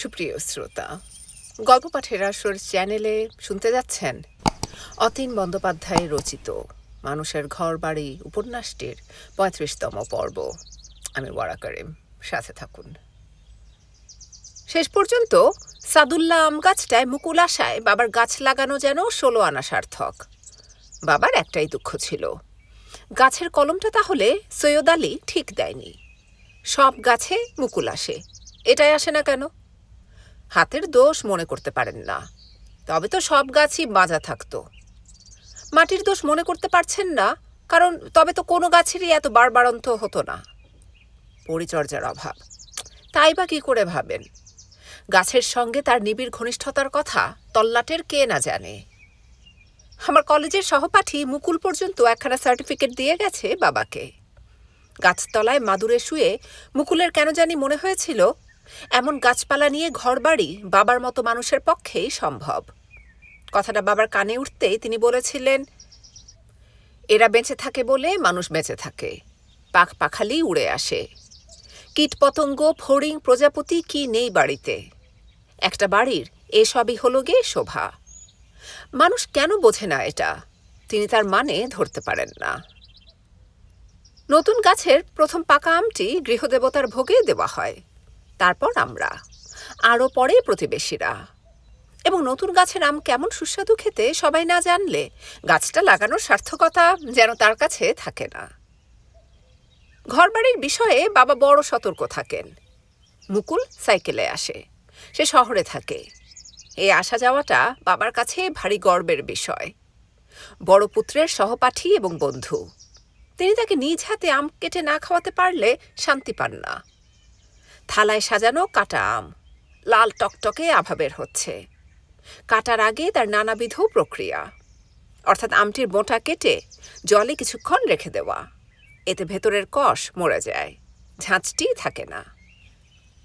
সুপ্রিয় শ্রোতা গল্প পাঠের আসর চ্যানেলে শুনতে যাচ্ছেন অতীন বন্দ্যোপাধ্যায় রচিত মানুষের ঘর বাড়ি উপন্যাসটির পঁয়ত্রিশতম পর্ব। আমি ওয়ারা করিম, সাথে থাকুন। শেষ পর্যন্ত সাদুল্লাহ আম গাছটায় মুকুল আশায় বাবার গাছ লাগানো যেন ষোলো আনা সার্থক। বাবার একটাই দুঃখ ছিল। গাছের কলমটা তাহলে সৈয়দ আলী ঠিক দেয়নি। সব গাছে মুকুল আসে, এটাই আসে না কেন? হাতের দোষ মনে করতে পারেন না। তবে তো সব গাছই বাঁধা থাকতো। মাটির দোষ মনে করতে পারছেন না, কারণ তবে তো কোনো গাছেরই এত বাড়বাড়ন্ত হতো না। পরিচর্যার অভাব। তাই বা কী করে ভাবেন? গাছের সঙ্গে তার নিবিড় ঘনিষ্ঠতার কথা তল্লাটের কে না জানে? আমার কলেজের সহপাঠী মুকুল পর্যন্ত একখানা সার্টিফিকেট দিয়ে গেছে বাবাকে। গাছতলায় মাদুরে শুয়ে মুকুলের কেন জানি মনে হয়েছিল এমন গাছপালা নিয়ে ঘরবাড়ি বাবার মতো মানুষের পক্ষেই সম্ভব। কথাটা বাবার কানে উঠতেই তিনি বলেছিলেন, এরা বেঁচে থাকে বলে মানুষ বেঁচে থাকে। পাখ পাখালি উড়ে আসে। কীটপতঙ্গ ফড়িং প্রজাপতি কি নেই বাড়িতে? একটা বাড়ির এসবই হলো গে শোভা। মানুষ কেন বোঝে না এটা? তিনি তার মানে ধরতে পারেন না। নতুন গাছের প্রথম পাকা আমটি গৃহদেবতার ভোগে দেওয়া হয়। তারপর আমরা, আরও পরে প্রতিবেশীরা। এবং নতুন গাছের আম কেমন সুস্বাদু খেতে সবাই না জানলে গাছটা লাগানোর সার্থকতা যেন তার কাছে থাকে না। ঘরবাড়ির বিষয়ে বাবা বড় সতর্ক থাকেন। মুকুল সাইকেলে আসে। সে শহরে থাকে। এই আসা যাওয়াটা বাবার কাছে ভারী গর্বের বিষয়। বড় পুত্রের সহপাঠী এবং বন্ধু। তিনি তাকে নিজ হাতে আম কেটে না খাওয়াতে পারলে শান্তি পান না। থালায় সাজানো কাটা আম। লাল টকটকে আভা বের হচ্ছে। কাটার আগে তার নানাবিধ প্রক্রিয়া। অর্থাৎ আমটির বোঁটা কেটে জলে কিছুক্ষণ রেখে দেওয়া। এতে ভেতরের কষ মরে যায়। ঝাঁচটি থাকে না।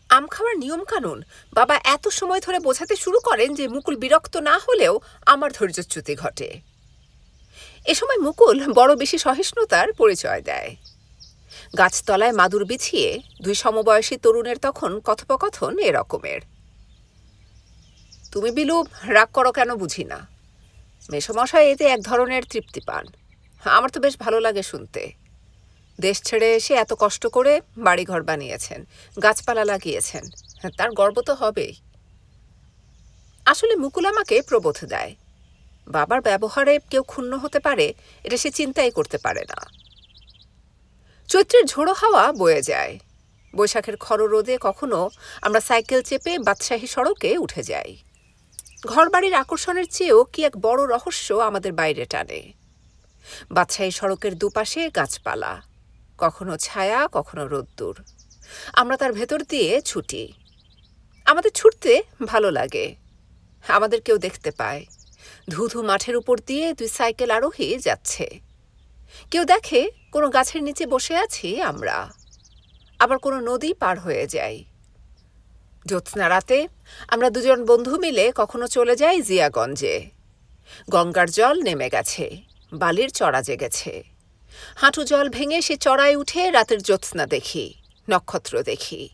আম খাওয়ার নিয়মকানুন বাবা এত সময় ধরে বোঝাতে শুরু করেন যে মুকুল বিরক্ত না হলেও আমার ধৈর্যচ্যুতি ঘটে। এ সময় মুকুল বড় বেশি সহিষ্ণুতার পরিচয় দেয়। গাছতলায় মাদুর বিছিয়ে দুই সমবয়সী তরুণের তখন কথোপকথন এরকমের। তুমি বিলু রাগ করো কেন বুঝি না। মেসমশাই এতে এক ধরনের তৃপ্তি পান। আমার তো বেশ ভালো লাগে শুনতে। দেশ ছেড়ে এসে এত কষ্ট করে বাড়িঘর বানিয়েছেন, গাছপালা লাগিয়েছেন, তার গর্ব তো হবেই। আসলে মুকুল আমাকে প্রবোধ দেয়। বাবার ব্যবহারে কেউ ক্ষুণ্ণ হতে পারে, এটা সে চিন্তাই করতে পারে না। চৈত্রের ঝোড়ো হাওয়া বয়ে যায়। বৈশাখের খর রোদে কখনো আমরা সাইকেল চেপে বাদশাহী সড়কে উঠে যাই। ঘরবাড়ির আকর্ষণের চেয়েও কি এক বড় রহস্য আমাদের বাইরে টানে। বাদশাহী সড়কের দুপাশে গাছপালা, কখনো ছায়া, কখনো রোদ্দুর। আমরা তার ভেতর দিয়ে ছুটি। আমাদের ছুটতে ভালো লাগে। আমাদের কেউ দেখতে পায়। ধুধু মাঠের উপর দিয়ে দুই সাইকেল আরোহী যাচ্ছে। কেউ দেখে কোনো গাছের নিচে বসে আছি আমরা। আবার কোনো নদী পার হয়ে যাই। জ্যোৎস্না রাতে আমরা দুজন বন্ধু মিলে কখনো চলে যাই জিয়াগঞ্জে। গঙ্গার জল নেমে গেছে, বালির চড়া জেগেছে। হাঁটু জল ভেঙে সে চড়ায় উঠে রাতের জ্যোৎস্না দেখি, নক্ষত্র দেখি,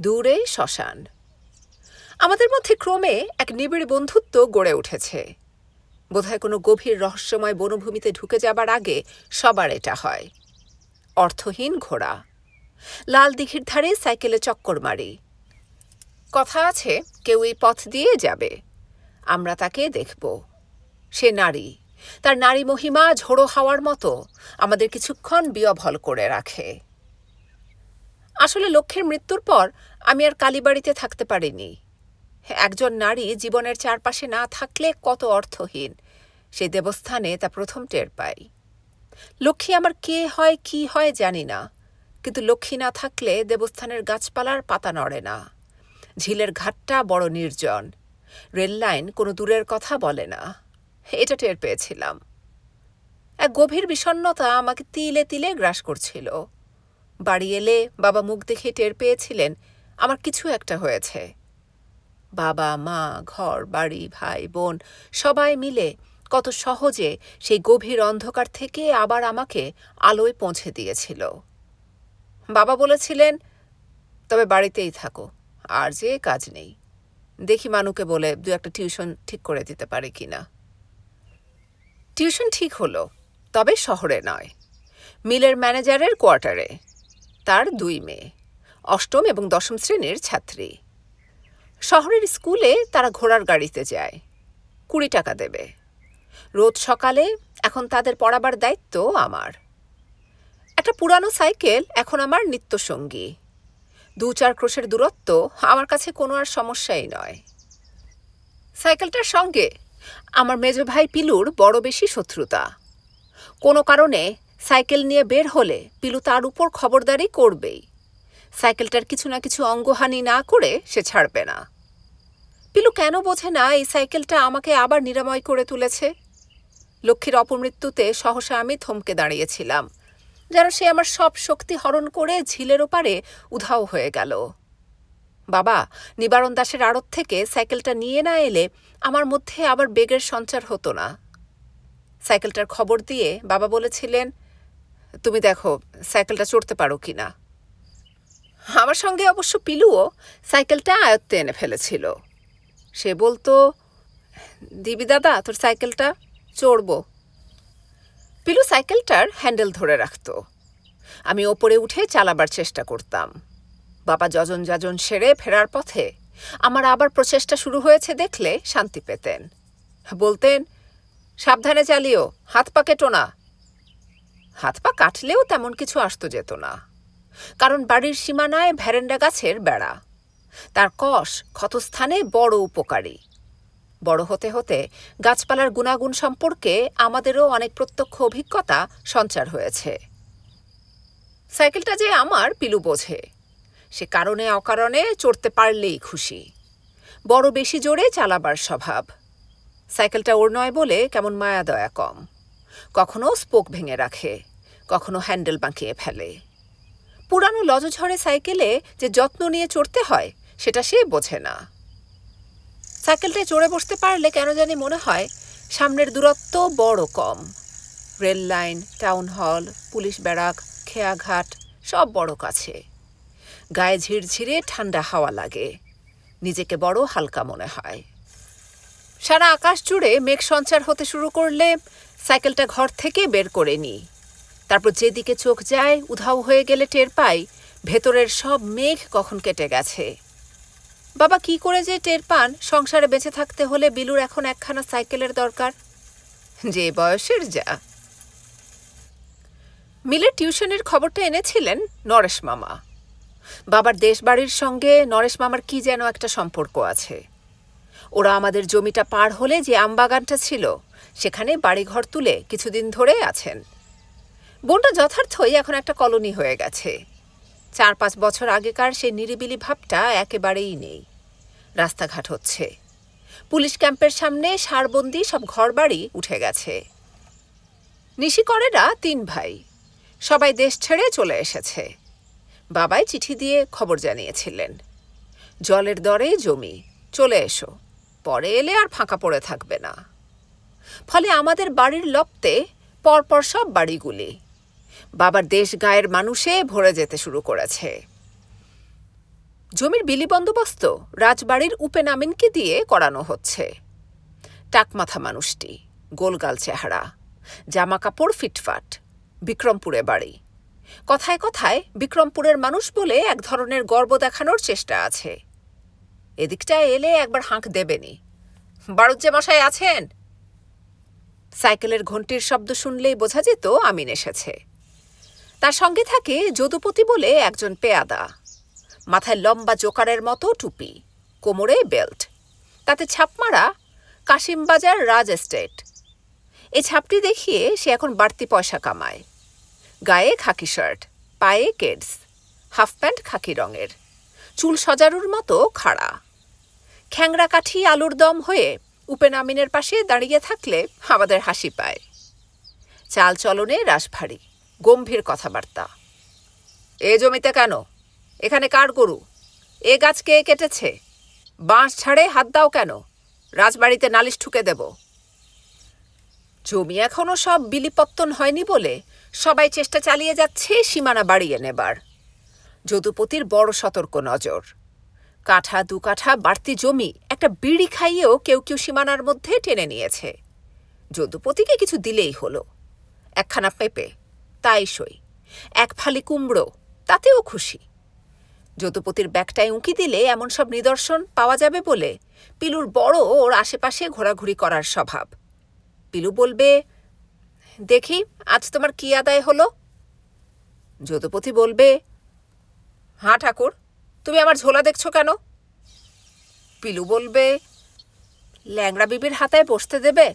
দূরে শ্মশান। আমাদের মধ্যে ক্রমে এক নিবিড় বন্ধুত্ব গড়ে উঠেছে। বোধহয় কোনো গভীর রহস্যময় বনভূমিতে ঢুকে যাবার আগে সবার এটা হয়। অর্থহীন ঘোড়া। লাল দিঘির ধারে সাইকেলে চক্কর মারি। কথা আছে, কেউ এই পথ দিয়ে যাবে। আমরা তাকে দেখব। সে নারী। তার নারী মহিমা ঝোড়ো হাওয়ার মতো। আমাদের কিছুক্ষণ বিয়ভল করে রাখে। আসলে লক্ষ্যের মৃত্যুর পর আমি আর কালীবাড়িতে থাকতে পারিনি। একজন নারী জীবনের চারপাশে না থাকলে কত অর্থহীন। সেই দেবস্থানে তা প্রথম টের পাই। লক্ষ্মী আমার কে হয়, কি হয় জানি না, কিন্তু লক্ষ্মী না থাকলে দেবস্থানের গাছপালার পাতা নড়ে না। ঝিলের ঘাটটা বড় নির্জন রেললাইন কোনো দূরের কথা বলে না। এটা টের পেয়েছিলাম। এক গভীর বিষণ্নতা আমাকে তিলে তিলে গ্রাস করছিল। বাড়ি এলে বাবা মুখ দেখে টের পেয়েছিলেন, আমার কিছু একটা হয়েছে। বাবা, মা, ঘর, বাড়ি, ভাই, বোন, সবাই মিলে কত সহজে সেই গভীর অন্ধকার থেকে আবার আমাকে আলোয় পৌঁছে দিয়েছিল। বাবা বলেছিলেন, তবে বাড়িতেই থাকো, আর যে কাজ নেই। দেখি মানুকে বলে দু একটা টিউশন ঠিক করে দিতে পারে কিনা টিউশন ঠিক হলো, তবে শহরে নয়। মিলের ম্যানেজারের কোয়ার্টারে। তার দুই মেয়ে, অষ্টম এবং দশম শ্রেণির ছাত্রী। শহরের স্কুলে তারা ঘোড়ার গাড়িতে যায়। কুড়ি টাকা দেবে। রোজ সকালে এখন তাদের পড়াবার দায়িত্ব আমার। একটা পুরানো সাইকেল এখন আমার নিত্যসঙ্গী। দু চার ক্রোশের দূরত্ব আমার কাছে কোনো আর সমস্যাই নয়। সাইকেলটার সঙ্গে আমার মেজ ভাই পিলুর বড় বেশি শত্রুতা। কোনো কারণে সাইকেল নিয়ে বের হলে পিলু তার উপর খবরদারি করবেই। সাইকেলটার কিছু না কিছু অঙ্গহানি না করে সে ছাড়বে না। পিলু কেন বোঝে না এই সাইকেলটা আমাকে আবার নিরাময় করে তুলেছে? লক্ষ্মীর অপমৃত্যুতে সহসা আমি থমকে দাঁড়িয়েছিলাম। যেন সে আমার সব শক্তি হরণ করে ঝিলের ওপারে উধাও হয়ে গেল। বাবা, নিবারণ দাসের আড়ত থেকে সাইকেলটা নিয়ে না এলে আমার মধ্যে আবার বেগের সঞ্চার হতো না। সাইকেলটার খবর দিয়ে বাবা বলেছিলেন, তুমি দেখো, সাইকেলটা চড়তে পারো কি না? আমার সঙ্গে অবশ্য পিলুও সাইকেলটা আয়ত্তে এনে ফেলেছিল। সে বলতো, দিবি দাদা, তোর সাইকেলটা? চড়বো। পিলু সাইকেলটার হ্যান্ডেল ধরে রাখত। আমি ওপরে উঠে চালাবার চেষ্টা করতাম। বাবা যজন যাজন সেরে ফেরার পথে আমার আবার প্রচেষ্টা শুরু হয়েছে দেখলে শান্তি পেতেন। বলতেন, সাবধানে চালিও, হাত পা কেটো না। হাত পা কাটলেও তেমন কিছু আসতো যেত না। কারণ বাড়ির সীমানায় ভ্যারেন্ডা গাছের বেড়া। তার কষ ক্ষতস্থানে বড় উপকারী। বড় হতে হতে গাছপালার গুণাগুণ সম্পর্কে আমাদেরও অনেক প্রত্যক্ষ অভিজ্ঞতা সঞ্চার হয়েছে। সাইকেলটা যে আমার পিলু বোঝে। সে কারণে অকারণে চড়তে পারলেই খুশি। বড় বেশি জোরে চালাবার স্বভাব। সাইকেলটা ওর নয় বলে কেমন মায়া দয়া কম। কখনো স্পোক ভেঙে রাখে, কখনো হ্যান্ডেল বাঁকিয়ে ফেলে। পুরানো লজঝড়ে সাইকেলে যে যত্ন নিয়ে চড়তে হয়, সেটা সে বোঝে না। সাইকেলটায় চড়ে বসতে পারলে কেন জানি মনে হয় সামনের দূরত্ব বড় কম। Rail line, town hall, police barrack, খেয়াঘাট, সব বড় কাছে। গায়ে ঝিরঝিরে ঠান্ডা হাওয়া লাগে। নিজেকে বড় হালকা মনে হয়। সারা আকাশ জুড়ে মেঘ সঞ্চার হতে শুরু করলে সাইকেলটা ঘর থেকে বের করে নিই। তারপর যেদিকে চোখ যায়, উধাও হয়ে গেলে টের পাই, ভেতরের সব মেঘ কখন কেটে গেছে। বাবা, কি করে যে টের পান? সংসারে বেঁচে থাকতে হলে বিলুর এখন একখানা সাইকেলের দরকার। যে বয়সের যা। মিলের টিউশনের খবরটা এনেছিলেন নরেশ মামা। বাবার দেশবাড়ির সঙ্গে নরেশ মামার কি যেন একটা সম্পর্ক আছে। ওরা আমাদের জমিটা পার হলে যে আমবাগানটা ছিল, সেখানে বাড়িঘর তুলে কিছুদিন ধরে আছেন। বোনটা যথার্থই এখন একটা কলোনি হয়ে গেছে। চার পাঁচ বছর আগেকার সেই নিরিবিলি ভাবটা একেবারেই নেই। রাস্তাঘাট হচ্ছে। পুলিশ ক্যাম্পের সামনে সারবন্দি সব ঘরবাড়ি উঠে গেছে। নিশিকরেরা তিন ভাই। সবাই দেশ ছেড়ে চলে এসেছে। বাবাই চিঠি দিয়ে খবর জানিয়েছিলেন। জলের দরে জমি, চলে এসো। পরে এলে আর ফাঁকা পড়ে থাকবে না। ফলে আমাদের বাড়ির লপ্তে পরপর সব বাড়িগুলি বাবার দেশ গায়ের মানুষে ভরে যেতে শুরু করেছে। জমির বিলি বন্দোবস্ত রাজবাড়ির উপেনামিনকে দিয়ে করানো হচ্ছে। টাকমাথা মানুষটি, গোলগাল চেহারা জামা কাপড় ফিটফাট, বিক্রমপুরে বাড়ি। কথায় কথায় বিক্রমপুরের মানুষ বলে এক ধরনের গর্ব দেখানোর চেষ্টা আছে। এদিকটায় এলে একবার হাঁক দেবেনি। বাড়ুজ্জে মশাই আছেন? সাইকেলের ঘন্টির শব্দ শুনলেই বোঝা যেত আমিন এসেছে। তার সঙ্গে থাকে যদুপতি বলে একজন পেয়াদা। মাথায় লম্বা জোকারের মতো টুপি, কোমরে বেল্ট। তাতে ছাপমারা কাশিমবাজার রাজ এস্টেট। এই ছাপটি দেখিয়ে সে এখন বাড়তি পয়সা কামায়। গায়ে খাকি শার্ট, পায়ে কেডস, হাফ প্যান্ট খাকি রঙের, চুল সজারুর মতো খাড়া। খ্যাংরা কাঠি আলুর দম হয়ে উপেন আমিনের পাশে দাঁড়িয়ে থাকলে আমাদের হাসি পায়। চাল চলনে রাসভারী গম্ভীর কথাবার্তা। এ জমিতে কেন? এখানে কার গরু? এ গাছ কে কেটেছে? বাঁশ ছাড়ে হাত দাও কেন? রাজবাড়িতে নালিশ ঠুকে দেব। জমি এখনও সব বিলিপত্তন হয়নি বলে সবাই চেষ্টা চালিয়ে যাচ্ছে সীমানা বাড়িয়ে নেবার। যদুপতির বড় সতর্ক নজর। কাঠা দু কাঠা বাড়তি জমি একটা বিড়ি খাইয়েও কেউ কেউ সীমানার মধ্যে টেনে নিয়েছে। যদুপতিকে কিছু দিলেই হলো। একখানা পেঁপে। তাই সই। এক ফালি কুমড়ো, তাতেও খুশি। যদুপতির ব্যাগটায় উঁকি দিলে এমন সব নিদর্শন পাওয়া যাবে বলে পিলুর বড় ওর আশেপাশে ঘোরাঘুরি করার স্বভাব। পিলু বলবে, দেখি, আজ তোমার কি আদায় হলো? যদুপতি বলবে হাঁ ঠাকুর, তুমি আমার ঝোলা দেখছ কেন? পিলু বলবে, ল্যাংড়া বিবির হাতায় বসতে দেবে?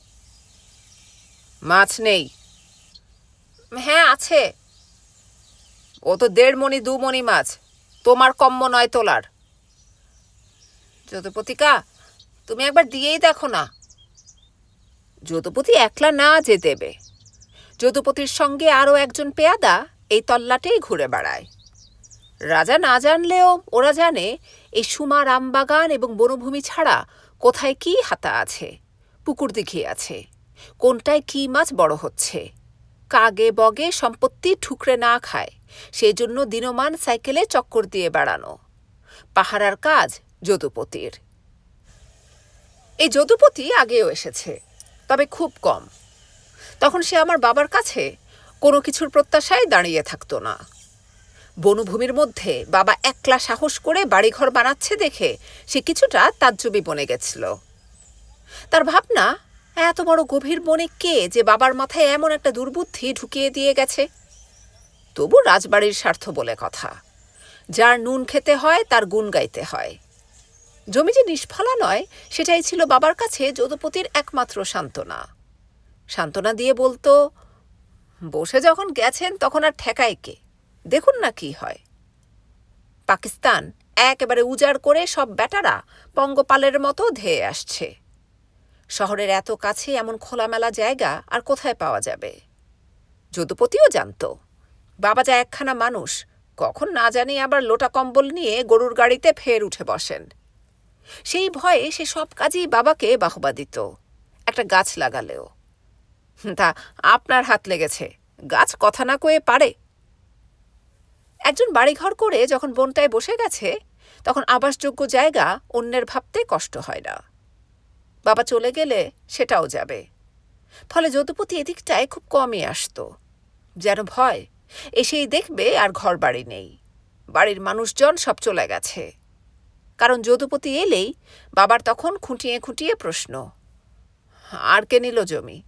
মাছ নেই হ্যাঁ আছে। ও তো দেড় মণি, দু মণি মাছ। তোমার কম্ম নয় তোলার। যদুপতিকা, তুমি একবার দিয়েই দেখো না। যদুপতি একলা না যে দেবে। যদুপতির সঙ্গে আরও একজন পেয়াদা এই তল্লাটেই ঘুরে বেড়ায়। রাজা না জানলেও ওরা জানে এই সুমার আমবাগান এবং বনভূমি ছাড়া কোথায় কি হাতা আছে, পুকুর দিঘি আছে, কোনটায় কি মাছ বড় হচ্ছে। কাগে বগে সম্পত্তি ঠুকরে না খায় সেই জন্য দিনমান সাইকেলে চক্কর দিয়ে বেড়ানো। পাহারার কাজ যদুপতির। এই যদুপতি আগেও এসেছে, তবে খুব কম। তখন সে আমার বাবার কাছে কোনো কিছুর প্রত্যাশায় দাঁড়িয়ে থাকতো না। বনভূমির মধ্যে বাবা একলা সাহস করে বাড়িঘর বানাচ্ছে দেখে সে কিছুটা তাজ্জবি বনে গেছিল। তার ভাবনা এত বড় গভীর বনে কে যে বাবার মাথায় এমন একটা দুর্বুদ্ধি ঢুকিয়ে দিয়ে গেছে? তবু রাজবাড়ির স্বার্থ বলে কথা। যার নুন খেতে হয়, তার গুণ গাইতে হয়। জমি যে নিষ্ফলা নয়, সেটাই ছিল বাবার কাছে যদুপতির একমাত্র সান্ত্বনা। সান্ত্বনা দিয়ে বলতো, বসে যখন গেছেন, তখন আর ঠেকায় কে? দেখুন না কি হয়। পাকিস্তান একেবারে উজাড় করে সব ব্যাটারা পঙ্গপালের মতো ধেয়ে আসছে। শহরের এত কাছে এমন খোলামেলা জায়গা আর কোথায় পাওয়া যাবে? যদুপতিও জানত। বাবা যা একখানা মানুষ, কখন না জানি আবার লোটা কম্বল নিয়ে গরুর গাড়িতে ফের উঠে বসেন। সেই ভয়ে সে সব কাজেই বাবাকে বাহবা দিত, একটা গাছ লাগালেও। তা আপনার হাত লেগেছে, গাছ কথা না কয়ে পারে? একজন বাড়িঘর করে যখন বনটায় বসে গেছে, তখন আবাসযোগ্য জায়গা অন্যের ভাবতে কষ্ট হয় না। বাবা চলে গেলে সেটাও যাবে। ফলে যদুপতি এদিকটায় খুব কমই আসতো। যেন ভয়, এসেই দেখবে আর ঘর বাড়ি নেই। বাড়ির মানুষজন সব চলে গেছে। কারণ যদুপতি এলেই বাবার তখন খুঁটিয়ে খুঁটিয়ে প্রশ্ন, আর কে নিল জমি?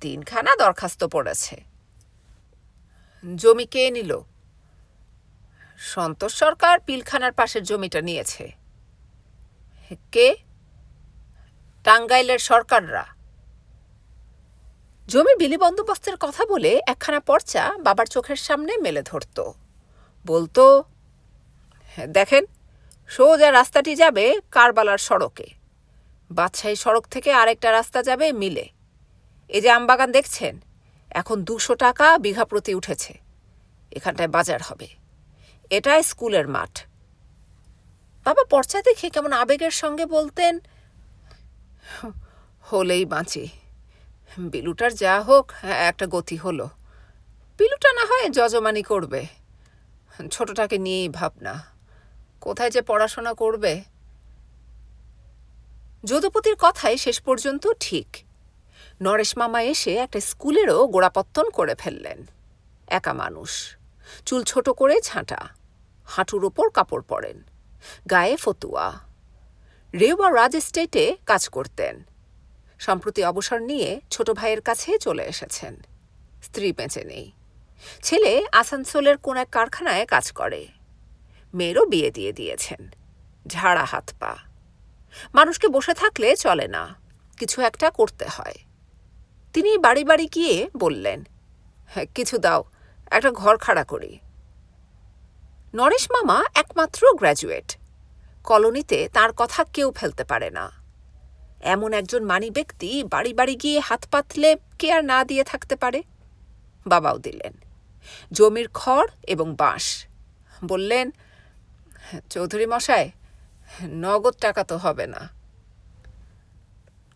তিনখানা দরখাস্ত পড়েছে। জমি কে নিল? সন্তোষ সরকার পিলখানার পাশের জমিটা নিয়েছে। কে? টাঙ্গাইলের সরকাররা। জমির বিলি বন্দোবস্তের কথা বলে একখানা পর্চা বাবার চোখের সামনে মেলে ধরত। বলতো, দেখেন, সোজা রাস্তাটি যাবে কারবালার সড়কে। বাদশাহী সড়ক থেকে আরেকটা রাস্তা যাবে মিলে। এই যে আমবাগান দেখছেন, এখন দুশো টাকা বিঘা প্রতি উঠেছে। এখানটায় বাজার হবে। এটাই স্কুলের মাঠ। বাবা পর্চা দেখে কেমন আবেগের সঙ্গে বলতেন হলেই বাঁচি। বিলুটার যা হোক, একটা গতি হলো। বিলুটা না হয় যজমানি করবে। ছোটটাকে নিয়েই ভাবনা। কোথায় যে পড়াশোনা করবে? যদুপতির কথাই শেষ পর্যন্ত ঠিক। নরেশ মামা এসে একটা স্কুলেরও গোড়াপত্তন করে ফেললেন। একা মানুষ। চুল ছোট করে ছাঁটা। হাঁটুর ওপর কাপড় পরেন। গায়ে ফতুয়া। রেওয়া রাজ এস্টেটে কাজ করতেন। সম্প্রতি অবসর নিয়ে ছোট ভাইয়ের কাছে চলে এসেছেন। স্ত্রী বেঁচে নেই। ছেলে আসানসোলের কোন এক কারখানায় কাজ করে। মেয়েরও বিয়ে দিয়ে দিয়েছেন। ঝাড়া হাত পা। মানুষকে বসে থাকলে চলে না। কিছু একটা করতে হয়। তিনি বাড়ি বাড়ি গিয়ে বললেন হ্যাঁ কিছু দাও, একটা ঘর খাড়া করি। নরেশ মামা একমাত্র গ্র্যাজুয়েট। কলোনিতে তার কথা কেউ ফেলতে পারে না। এমন একজন মানি ব্যক্তি বাড়ি বাড়ি গিয়ে হাত পাতলে কে আর না দিয়ে থাকতে পারে? বাবাও দিলেন। জমির খড় এবং বাঁশ। বললেন, চৌধুরী মশাই, নগদ টাকা তো হবে না।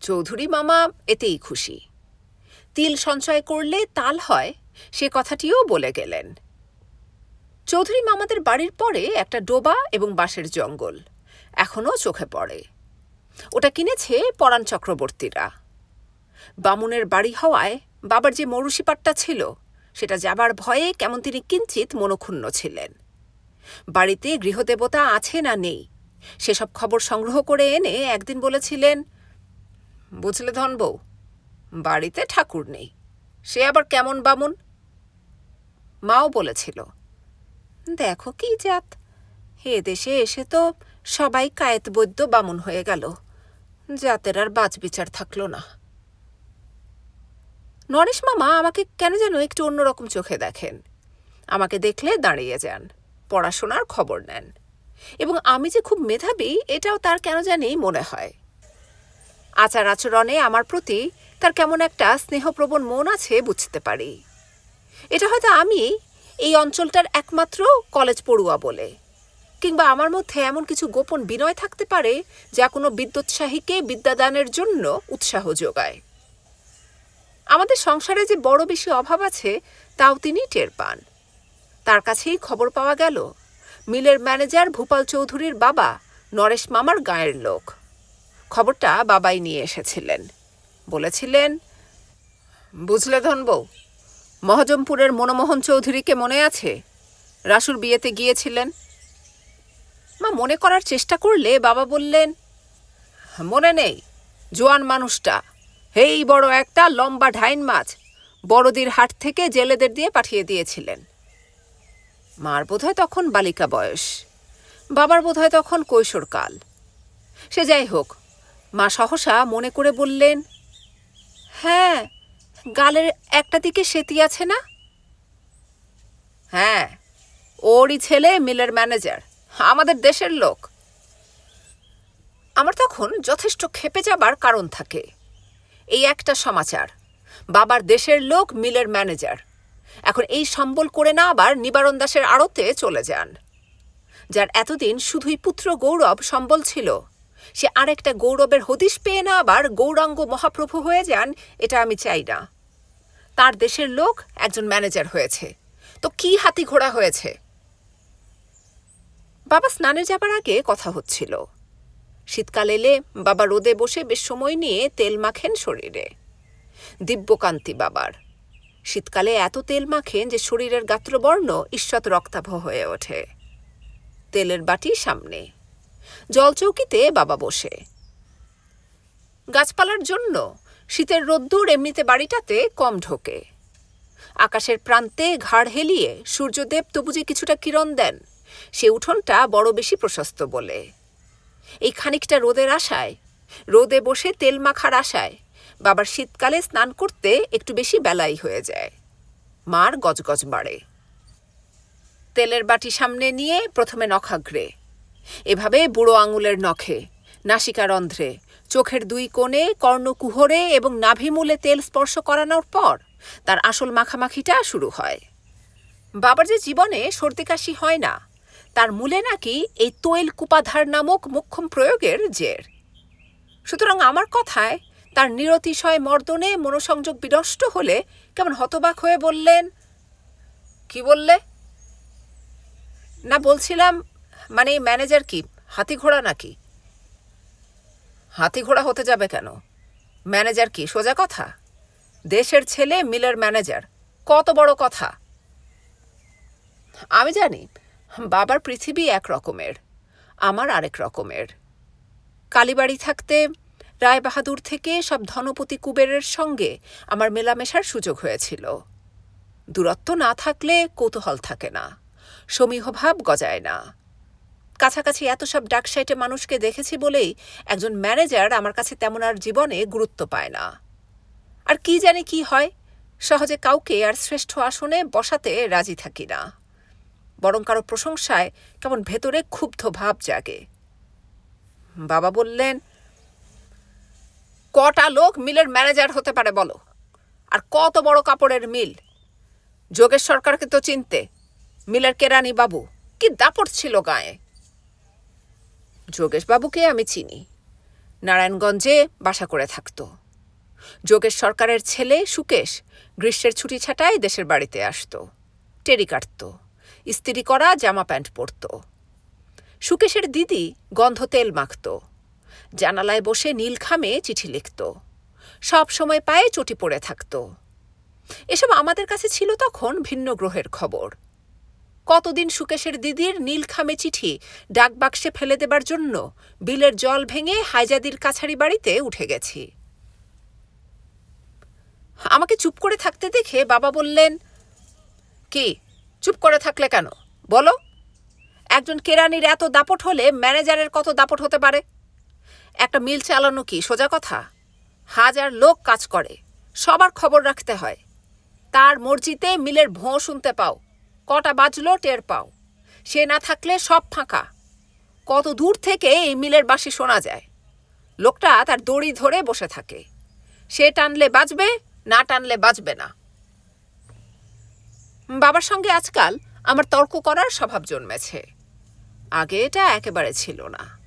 চৌধুরী মামা এতেই খুশি। তিল সঞ্চয় করলে তাল হয়, সে কথাটিও বলে গেলেন। চৌধুরী মামাদের বাড়ির পরে একটা ডোবা এবং বাঁশের জঙ্গল। এখনও চোখে পড়ে। ওটা কিনেছে পরাণ চক্রবর্তীরা। বামুনের বাড়ি হওয়ায় বাবার যে মৌরুষিপাটটা ছিল, সেটা যাবার ভয়ে কেমন তিনি কিঞ্চিত মনক্ষুণ্ণ ছিলেন। বাড়িতে গৃহদেবতা আছে না নেই। সেসব খবর সংগ্রহ করে এনে একদিন বলেছিলেন, বুঝলে ধনবউ বাড়িতে ঠাকুর নেই, সে আবার কেমন বামুন? মাও বলেছিল, দেখো কি জাত, এ দেশে এসে তো সবাই কায়েত বৈদ্য বামুন হয়ে গেল। জাতের আর বাজ বিচার থাকল না। নরেশ মামা আমাকে কেন যেন একটু অন্যরকম চোখে দেখেন। আমাকে দেখলে দাঁড়িয়ে যান, পড়াশোনার খবর নেন। এবং আমি যে খুব মেধাবী, এটাও তার কেন জানি মনে হয়। আচার আচরণে আমার প্রতি তার কেমন একটা স্নেহপ্রবণ মন আছে বুঝতে পারি। এটা হয়তো আমি এই অঞ্চলটার একমাত্র কলেজ পড়ুয়া বলে। কিংবা আমার মধ্যে এমন কিছু গোপন বিনয় থাকতে পারে যা কোনো বিদ্যোৎসাহীকে বিদ্যাদানের জন্য উৎসাহ যোগায়। আমাদের সংসারে যে বড় বেশি অভাব আছে, তাও তিনি টের পান। তার কাছেই খবর পাওয়া গেল, মিলের ম্যানেজার ভূপাল চৌধুরীর বাবা নরেশ মামার গায়ের লোক। খবরটা বাবাই নিয়ে এসেছিলেন। বলেছিলেন, বুঝলে ধনবউ মহজমপুরের মনমোহন চৌধুরীকে মনে আছে? রাসুর বিয়েতে গিয়েছিলেন? মা, মনে করার চেষ্টা করলে বাবা বললেন, মনে নেই, জোয়ান মানুষটা। হেই বড় একটা লম্বা ঢাইন মাছ, বড়দির হাট থেকে জেলেদের দিয়ে পাঠিয়ে দিয়েছিলেন। মার বোধহয় তখন বালিকা বয়স। বাবার বোধহয় তখন কৈশোরকাল। সে যাই হোক, মা সহসা মনে করে বললেন হ্যাঁ গালের একটা দিকে সেতি আছে না? হ্যাঁ ওরই ছেলে মিলের ম্যানেজার। আমাদের দেশের লোক। আমার তখন যথেষ্ট ক্ষেপে যাবার কারণ থাকে। এই একটা সমাচার, বাবার দেশের লোক মিলের ম্যানেজার। এখন এই সম্বল করে না আবার নিবারণ দাসের আড়তে চলে যান। যার এতদিন শুধুই পুত্র গৌরব সম্বল ছিল, সে আরেকটা গৌরবের হদিশ পেয়ে না আবার গৌরাঙ্গ মহাপ্রভু হয়ে যান, এটা আমি চাই না। তার দেশের লোক একজন ম্যানেজার হয়েছে। তো কি হাতি ঘোড়া হয়েছে? বাবা স্নানে যাবার আগে কথা হচ্ছিল। শীতকাল এলে বাবা রোদে বসে বেশ সময় নিয়ে তেল মাখেন শরীরে। দিব্যকান্তি বাবার। শীতকালে এত তেল মাখেন যে শরীরের গাত্রবর্ণ ঈষৎ রক্তাভ হয়ে ওঠে। তেলের বাটি সামনে। জলচৌকিতে বাবা বসে। গাছপালার জন্য শীতের রোদ্দুর এমনিতে বাড়িটাতে কম ঢোকে। আকাশের প্রান্তে ঘাড় হেলিয়ে সূর্যদেব তবু যে কিছুটা কিরণ দেন সে উঠোনটা বড় বেশি প্রশস্ত বলে। এই খানিকটা রোদের আশায়, রোদে বসে তেল মাখার আশায় বাবার শীতকালে স্নান করতে একটু বেশি বেলাই হয়ে যায়। মার গজগজ বাড়ে তেলের বাটি সামনে নিয়ে প্রথমে নখাগ্রে। এভাবে বুড়ো আঙুলের নখে নাসিকারন্ধ্রে চোখের দুই কোণে কর্ণকুহরে এবং নাভিমূলে তেল স্পর্শ করানোর পর তার আসল মাখামাখিটা শুরু হয়। বাবার যে জীবনে সর্দি কাশি হয় না তার মূলে নাকি এই তৈল কুপাধার নামক মোক্ষম প্রয়োগের জের। সুতরাং আমার কথায় তার নিরতিশয় মর্দনে মনোসংযোগ বিনষ্ট হলে কেমন হতবাক হয়ে বললেন, কি বললে? না, বলছিলাম মানে ম্যানেজার কি, হাতি ঘোড়া নাকি? হাতি ঘোড়া হতে যাবে কেন? ম্যানেজার কি, সোজা কথা? দেশের ছেলে মিলের ম্যানেজার, কত বড় কথা? আমি জানি বাবার পৃথিবী এক রকমের, আমার আরেক রকমের। কালীবাড়ি থাকতে রায়বাহাদুর থেকে সব ধনপতি কুবেরের সঙ্গে আমার মেলামেশার সুযোগ হয়েছিল। দূরত্ব না থাকলে কৌতূহল থাকে না, সমীহভাব গজায় না। কাছাকাছি এত সব ডাকসাইটে মানুষকে দেখেছি বলেই একজন ম্যানেজার আমার কাছে তেমন আর জীবনে গুরুত্ব পায় না। আর কি জানি কি হয়, সহজে কাউকে আর শ্রেষ্ঠ আসনে বসাতে রাজি থাকি না। বরং কারও প্রশংসায় কেমন ভেতরে ক্ষুব্ধ ভাব জাগে। বাবা বললেন, কটা লোক মিলের ম্যানেজার হতে পারে বলো? আর কত বড় কাপড়ের মিল? যোগেশ সরকারকে তো চিনতে, মিলের কেরানি বাবু, কি দাপট ছিল গায়ে? যোগেশবাবুকে আমি চিনি। নারায়ণগঞ্জে বাসা করে থাকত। যোগেশ সরকারের ছেলে সুকেশ গ্রীষ্মের ছুটি ছাটায় দেশের বাড়িতে আসতো। টেরি কাটত। ইস্ত্রি করা, জামা প্যান্ট পরত। সুকেশের দিদি গন্ধ তেল মাখত। জানালায় বসে নীলখামে চিঠি লিখত। সব সময় পায়ে চটি পড়ে থাকত। এসব আমাদের কাছে ছিল তখন ভিন্ন গ্রহের খবর। কতদিন সুকেশের দিদির নীলখামে চিঠি ডাকবাক্সে ফেলে দেবার জন্য বিলের জল ভেঙে হাইজাদির কাছারি বাড়িতে উঠে গেছি। আমাকে চুপ করে থাকতে দেখে বাবা বললেন, কি চুপ করে থাকলে কেন? বলো। একজন কেরানির এত দাপট হলে ম্যানেজারের কত দাপট হতে পারে? একটা মিল চালানো কি সোজা কথা? হাজার লোক কাজ করে, সবার খবর রাখতে হয়। তার মর্জিতে মিলের ভোঁ শুনতে পাও, কটা বাজলো টের পাও। সে না থাকলে সব ফাঁকা। কত দূর থেকে এই মিলের বাসি শোনা যায়। লোকটা তার দড়ি ধরে বসে থাকে। সে টানলে বাজবে, না টানলে বাজবে না। বাবার সঙ্গে আজকাল আমার তর্ক করার স্বভাব জন্মেছে। আগে এটা একেবারে ছিল না।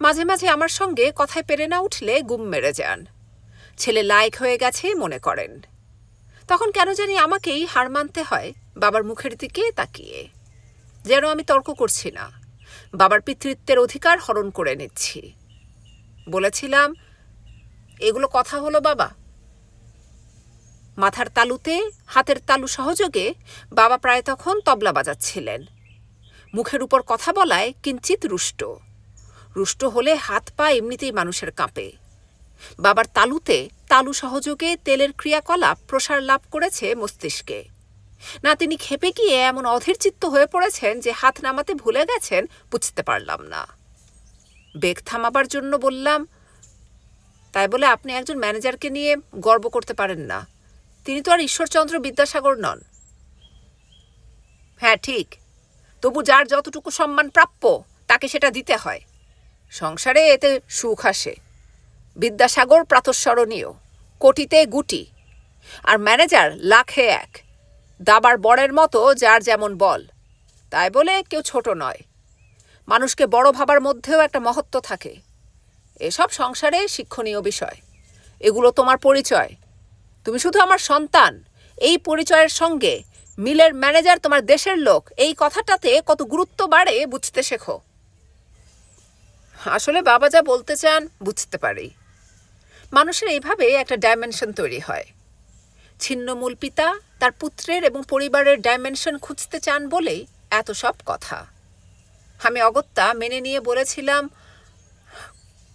মাঝে মাঝে আমার সঙ্গে কথায় পেরে না উঠলে গুম মেরে যান। ছেলে লাইক হয়ে গেছে মনে করেন। তখন কেন জানি আমাকেই হার মানতে হয় বাবার মুখের দিকে তাকিয়ে। যেন আমি তর্ক করছি না। বাবার পিতৃত্বের অধিকার হরণ করে নিচ্ছি। বলেছিলাম, এগুলো কথা হলো বাবা। মাথার তালুতে, হাতের তালু সহযোগে বাবা প্রায় তখন তবলা বাজাচ্ছিলেন। মুখের উপর কথা বলায় কিঞ্চিত রুষ্ট। রুষ্ট হলে হাত পা এমনিতেই মানুষের কাঁপে। বাবার তালুতে তালু সহযোগে তেলের ক্রিয়াকলাপ প্রসার লাভ করেছে মস্তিষ্কে। না, তিনি খেপে গিয়ে এমন অধীর চিত্ত হয়ে পড়েছেন যে হাত নামাতে ভুলে গেছেন, বুঝতে পারলাম না। বেগ থামাবার জন্য বললাম, তাই বলে আপনি একজন ম্যানেজারকে নিয়ে গর্ব করতে পারেন না। তিনি তো আর ঈশ্বরচন্দ্র বিদ্যাসাগর নন। হ্যাঁ ঠিক। তবু যার যতটুকু সম্মান প্রাপ্য, তাকে সেটা দিতে হয়। সংসারে এতে সুখ আসে। বিদ্যাসাগর প্রাতঃস্মরণীয়, কোটিতে গুটি। আর ম্যানেজার লাখে এক। দাবার বড়ের মতো যার যেমন বল। তাই বলে কেউ ছোট নয়। মানুষকে বড় ভাবার মধ্যেও একটা মহত্ব থাকে। এসব সংসারে শিক্ষণীয় বিষয়। এগুলো তোমার পরিচয়। তুমি শুধু আমার সন্তান, এই পরিচয়ের সঙ্গে মিলের ম্যানেজার তোমার দেশের লোক, এই কথাটাতে কত গুরুত্ব বাড়ে বুঝতে শেখো। আসলে বাবা যা বলতে চান বুঝতে পারি। মানুষের এইভাবে একটা ডাইমেনশন তৈরি হয়। ছিন্নমূল পিতা তার পুত্রের এবং পরিবারের ডাইমেনশন খুঁজতে চান বলেই এত সব কথা। আমি অগত্যা মেনে নিয়ে বলেছিলাম,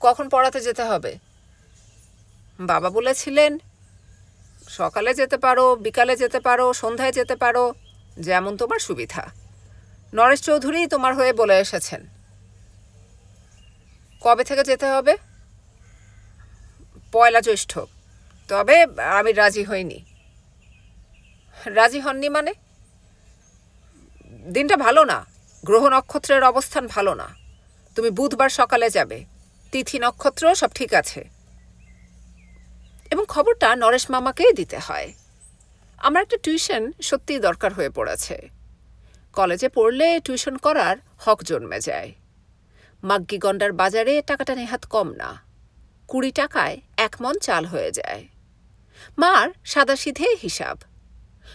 কখন পড়াতে যেতে হবে? বাবা বলেছিলেন সকালে যেতে পারো, বিকালে যেতে পারো, সন্ধ্যায় যেতে পারো, যেমন তোমার সুবিধা। নরেশ চৌধুরী তোমার হয়ে বলে এসেছেন। কবে থেকে যেতে হবে? পয়লা জ্যৈষ্ঠ। তবে আমি রাজি হইনি। রাজি হননি মানে? দিনটা ভালো না। গ্রহ নক্ষত্রের অবস্থান ভালো না। তুমি বুধবার সকালে যাবে। তিথি নক্ষত্র সব ঠিক আছে। এবং খবরটা নরেশ মামাকেই দিতে হয়। আমার একটা টিউশন সত্যিই দরকার হয়ে পড়েছে। কলেজে পড়লে টিউশন করার হক জন্মে যায়। মাগ্গি গন্ডার বাজারে টাকাটা নেহাত কম না। কুড়ি টাকায় এক মন চাল হয়ে যায়। মার সাদাসিধে হিসাব।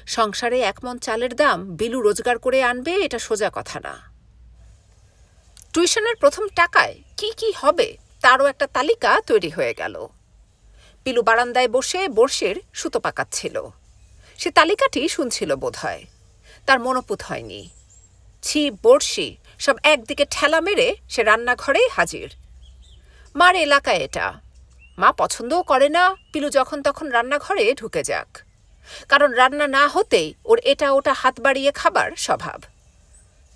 সংসারে এক মন চালের দাম বিলু রোজগার করে আনবে এটা সোজা কথা না। টিউশনের প্রথম টাকায় কি কি হবে তারও একটা তালিকা তৈরি হয়ে গেল। পিলু বারান্দায় বসে বর্ষের সুতো পাকাচ্ছিল। সে তালিকাটি শুনছিল বোধহয়। তার মনোপুত হয়নি। ছি, বড়শি, সব একদিকে ঠেলা মেরে সে রান্নাঘরেই হাজির। মার এলাকায় এটা। মা পছন্দও করে না, পিলু যখন তখন রান্নাঘরে ঢুকে যাক। কারণ রান্না না হতেই ওর এটা ওটা হাত বাড়িয়ে খাবার স্বভাব।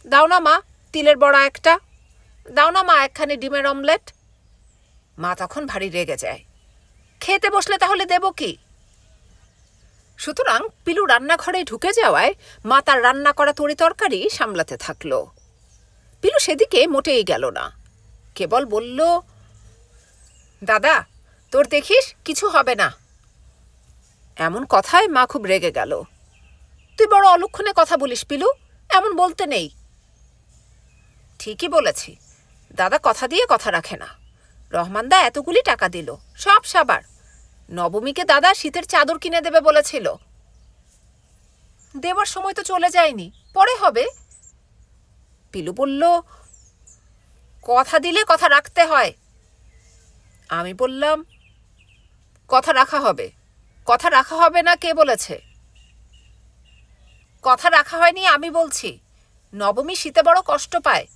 দাও না মা, তিলের বড়া একটা। দাও না মা একখানে ডিমের অমলেট। মা তখন ভারী রেগে যায়। খেতে বসলে তাহলে দেব কি? সুতরাং পিলু রান্নাঘরে ঢুকে যাওয়ায় মা তার রান্না করা তরি তরকারি সামলাতে থাকল। পিলু সেদিকে মোটেই গেল না। কেবল বলল, দাদা, তোর দেখিস, কিছু হবে না। এমন কথায় মা খুব রেগে গেল। তুই বড় অলক্ষণে কথা বলিস পিলু, এমন বলতে নেই। ঠিকই বলেছি। দাদা কথা দিয়ে কথা রাখে না। রহমানদা এতগুলি টাকা দিল, সব সাবার। নবমীকে দাদা শীতের চাদর কিনে দেবে বলেছিল। দেওয়ার সময় তো চলে যায়নি, পরে হবে। পিলু বলল, কথা দিলে কথা রাখতে হয়। আমি বললাম, কথা রাখা হবে। কথা রাখা হবে না কে বলেছে? কথা রাখা হয়নি, আমি বলছি, নবমী শীতে বড় কষ্ট পায়।